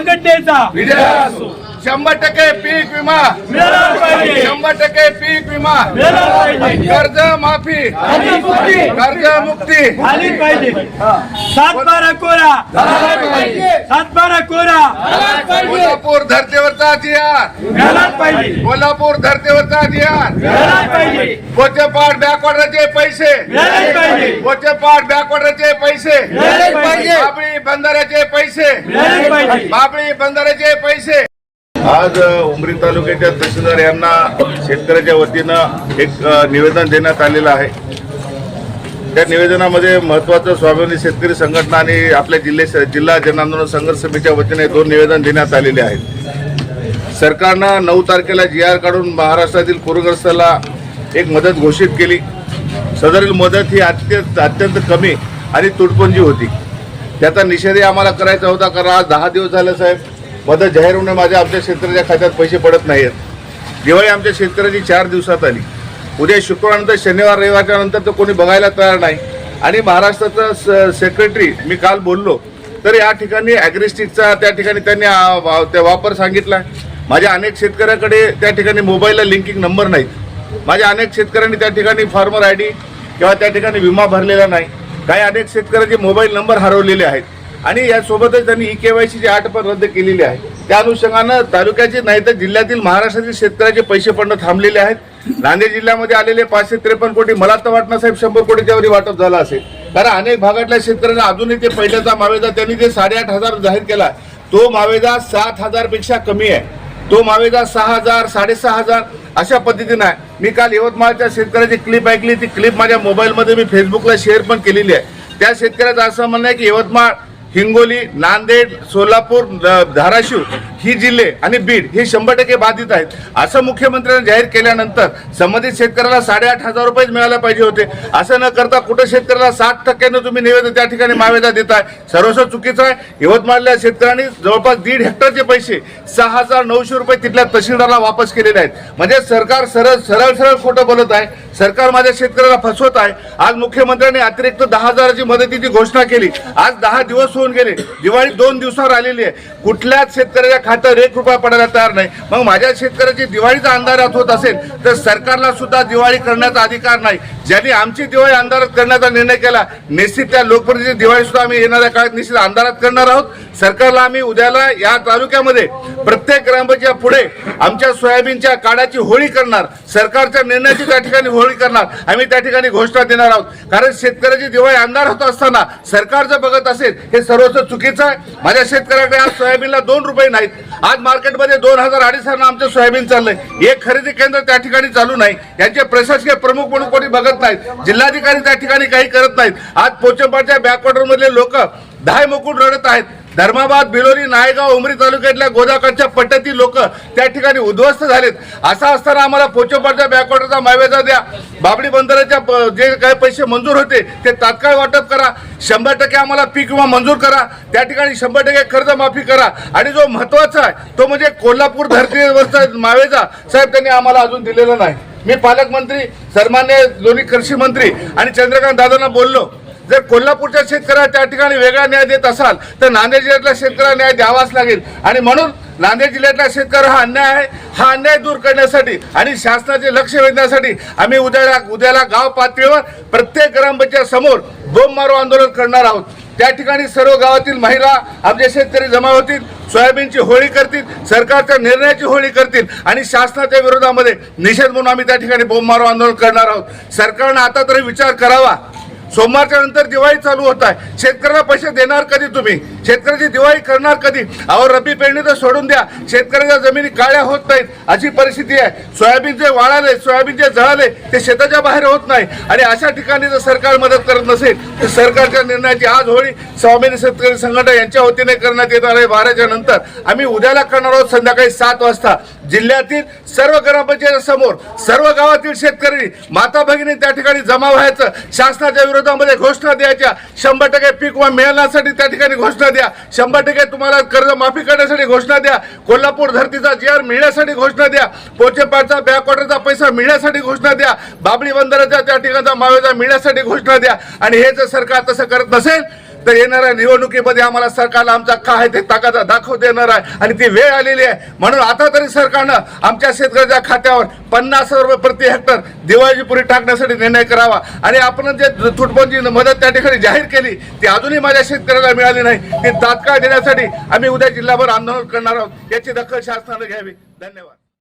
संघटनेचा शंभर टक्के पीक विमा. शंभर टक्के पीक विमा. कर्ज माफी. कर्ज मुक्ती. पाहिजे. सातबारा कोरा. सातबारा कोरा. कोल्हापूर धर्तीवरचा जिहार मिळालाच पाहिजे. कोल्हापूर धर्तीवरचा जिहार मिळालाच पाहिजे. कोचेपाड बॅकवॉर्डरचे पैसे. मिळालाच पाहिजे. कोचेपाड बॅकवॉर्डरचे पैसे. मिळालेच पाहिजे. बाबळी बंधाऱ्याचे पैसे. बाबळी बंधाऱ्याचे पैसे. आज उमरी तालुक्याच्या तहसीलदार यांना शेतकऱ्याच्या वतीनं एक निवेदन देण्यात आलेलं आहे. त्या निवेदनामध्ये महत्वाचं स्वाभिमानी शेतकरी संघटना आणि आपल्या जिल्हे जिल्हा जनआंदोलन संघर्ष समितीच्या वतीने दोन निवेदन देण्यात आलेले आहेत. सरकारनं नऊ तारखेला जी आर काढून महाराष्ट्रातील पूरग्रस्ताला एक मदत घोषित केली. सदरील मदत ही अत्यंत अत्यंत कमी आणि तुटपुंजी होती. त्याचा निषेधही आम्हाला करायचा होता कारण आज दहा दिवस झाले साहेब. मदत जाहीर होणं माझ्या आमच्या शेतकऱ्याच्या खात्यात पैसे पडत नाहीत दिवाळी आमच्या शेतकऱ्याची चार दिवसात आली. उद्या शुक्रवारनंतर शनिवार रविवारच्या नंतर तर कोणी बघायला तयार नाही. आणि महाराष्ट्राचा स- सेक्रेटरी मी काल बोललो तर या ठिकाणी ॲग्रिस्टिकचा त्या ठिकाणी त्यांनी वा- वापर सांगितला. माझ्या अनेक शेतकऱ्याकडे त्या ठिकाणी मोबाईलला लिंकिंग नंबर नाहीत. माझ्या अनेक शेतकऱ्यांनी त्या ठिकाणी फार्मर आय डी किंवा त्या ठिकाणी विमा भरलेला नाही. काही अनेक शेतकऱ्याचे मोबाईल नंबर हरवलेले आहेत. आणि यासोबतच त्यांनी ई के वाय सीची आठ पण रद्द केलेली आहे. त्या अनुषंगानं तालुक्याचे नाही तर जिल्ह्यातील महाराष्ट्रातील शेतकऱ्याचे पैसे पडणं थांबलेले आहेत. नांदेड जिल्ह्यामध्ये आलेले पाचशे त्रेपन्न कोटी मला तर वाटणं साहेब शंभर कोटीच्यावरी वाटप झालं असेल. कारण अनेक भागातल्या शेतकऱ्यांना अजूनही ते पहिल्याचा मावेदा त्यांनी जे साडेआठ हजार जाहीर केला तो मावेदा सात हजारपेक्षा कमी आहे. तो मावेदा सहा हजार साडेसहा हजार अशा पद्धतीनं आहे. मी काल यवतमाळच्या शेतकऱ्याची क्लिप ऐकली. ती क्लिप माझ्या मोबाईलमध्ये मी फेसबुकला शेअर पण केलेली आहे. त्या शेतकऱ्याचं असं म्हणणं आहे की यवतमाळ हिंगोली नांदेड सोलापूर धाराशिव ही जिल्हे आणि बीड हे शंभर टक्के बाधित आहेत. असं मुख्यमंत्र्यांनी जाहीर केल्यानंतर संबंधित शेतकऱ्याला साडेआठ हजार रुपयेच मिळायला पाहिजे होते. असं न करता कुठं शेतकऱ्याला साठ टक्क्यानं तुम्ही निवेदन त्या ठिकाणी मावेदा देताय? सर्वस्व चुकीचं आहे. यवतमाळल्या शेतकऱ्यांनी जवळपास दीड हेक्टरचे पैसे सहा हजार नऊशे रुपये तिथल्या तहसीलदारला वापस केलेले आहेत. म्हणजे सरकार सरळ सरळ सरळ खोटं बोलत आहे. सरकार माझ्या शेतकऱ्याला फसवत आहे. आज मुख्यमंत्र्यांनी अतिरिक्त दहा हजाराची मदतीची घोषणा केली. आज दहा दिवस होऊन गेले. दिवाळी दोन दिवसावर आलेली आहे. कुठल्याच शेतकऱ्याच्या खातं एक रुपया पडायला तयार नाही. मग माझ्या शेतकऱ्याची दिवाळीचा अंधारात होत असेल तर सरकारला सुद्धा दिवाळी करण्याचा अधिकार नाही. ज्यांनी आमची दिवाळी अंधारात करण्याचा निर्णय केला निश्चित त्या लोकप्रतिनिधी दिवाळी सुद्धा आम्ही येणाऱ्या काळात निश्चित अंधारात करणार आहोत. सरकारला आम्ही उद्याला या तालुक्यामध्ये प्रत्येक ग्रामपंचायत पुढे आमच्या सोयाबीनच्या काळाची होळी करणार. सरकारच्या निर्णयाची त्या ठिकाणी होळी करणार. आम्ही त्या ठिकाणी घोषणा देणार आहोत. कारण शेतकऱ्याची दिवाळी अंधार होत असताना सरकार जर बघत असेल हे सर्वच चुकीचं आहे. माझ्या शेतकऱ्याकडे आज सोयाबीनला दोन रुपये नाहीत. आज मार्केटमध्ये दोन हजार अडीच हजार आमचं सोयाबीन चाललंय. एक खरेदी केंद्र त्या ठिकाणी चालू नाही. यांचे प्रशासकीय प्रमुख म्हणून कोणी बघत नाहीत. जिल्हाधिकारी त्या ठिकाणी काही करत नाहीत. आज पोचंपाडच्या बॅकवॉर्डर मधले लोक दहा मुकुट रडत आहेत. धर्माबाद बिलोरी नायगाव उमरी तालुक्यातल्या गोदाकडच्या पट्ट्यातील लोक त्या ठिकाणी उद्ध्वस्त झालेत. असा असताना आम्हाला पोचोपाडच्या बॅकवॉटरचा मावेजा द्या. बाबडी बंदराच्या प- जे काही पैसे मंजूर होते ते तात्काळ वाटप करा. शंभर टक्के आम्हाला पीक विमा मंजूर करा. त्या ठिकाणी शंभर टक्के कर्जमाफी करा. आणि जो महत्त्वाचा आहे तो म्हणजे कोल्हापूर धर्तीवरचा मावेजा साहेब त्यांनी आम्हाला अजून दिलेला नाही. मी पालकमंत्री सन्मान्य दोन्ही कृषी मंत्री आणि चंद्रकांत दादांना बोललो. जर कोल्हापूरच्या शेतकऱ्याला त्या ठिकाणी वेगळा न्याय देत असाल तर नांदेड जिल्ह्यातल्या शेतकऱ्याला न्याय द्यावाच लागेल. आणि म्हणून नांदेड जिल्ह्यातला शेतकरी हा अन्याय आहे हा अन्याय दूर करण्यासाठी आणि शासनाचे लक्ष वेधण्यासाठी आम्ही उद्याला उद्याला गाव पातळीवर प्रत्येक ग्रामपंचायत समोर बोंब मारो आंदोलन करणार आहोत. त्या ठिकाणी सर्व गावातील महिला आमचे शेतकरी जमा होतील सोयाबीनची होळी करतील सरकारच्या निर्णयाची होळी करतील आणि शासनाच्या विरोधामध्ये निषेध म्हणून आम्ही त्या ठिकाणी बोंब मारो आंदोलन करणार आहोत. सरकारनं आता तरी विचार करावा. सोमवारच्या नंतर दिवाळी चालू होत आहे. शेतकऱ्याला पैसे देणार कधी तुम्ही? शेतकऱ्याची दिवाळी करणार कधी? अहो रब्बी पेरणी तर सोडून द्या. शेतकऱ्याच्या जमिनी काळ्या होत नाहीत. अशी परिस्थिती आहे. सोयाबीन जे वाळाले सोयाबीन जे जळाले ते शेताच्या बाहेर होत नाही. आणि अशा ठिकाणी जर सरकार मदत करत नसेल तर सरकारच्या निर्णयाची आज होळी स्वामी शेतकरी संघटना यांच्या वतीने करण्यात येणार आहे. बाराच्या नंतर आम्ही उद्याला करणार आहोत संध्याकाळी सात वाजता. जिल्ह्यातील सर्व ग्रामपंचायत समोर सर्व गावातील शेतकरी माता भगिनी त्या ठिकाणी जमा व्हायचं. शासनाच्या विरोधामध्ये घोषणा द्यायच्या. शंभर टक्के पीक व मिळण्यासाठी त्या ठिकाणी घोषणा द्या शंभर टक्के तुम्हाला कर्ज माफी करण्यासाठी घोषणा द्या. कोल्हापूर धर्तीचा जी आर मिळण्यासाठी घोषणा द्या. पोचेपाडचा बॅकवॉटरचा पैसा मिळण्यासाठी घोषणा द्या. बाबळी बंदराच्या त्या ठिकाणचा मावेजा मिळण्यासाठी घोषणा द्या. आणि हे जर सरकार तसं करत नसेल तर येणाऱ्या निवडणुकीमध्ये आम्हाला सरकारला आमचा काय ते ताकद दाखव देणार आहे. आणि ती वेळ आलेली आहे. म्हणून आता तरी सरकारनं आमच्या शेतकऱ्याच्या खात्यावर पन्नास रुपये प्रति हेक्टर दिवाळीपुरी टाकण्यासाठी निर्णय करावा. आणि आपण जे तुटपुंजी मदत त्या ठिकाणी जाहीर केली ती अजूनही माझ्या शेतकऱ्याला मिळाली नाही. ती तात्काळ देण्यासाठी आम्ही उद्या जिल्हाभर आंदोलन करणार आहोत. याची दखल शासनानं घ्यावी. धन्यवाद.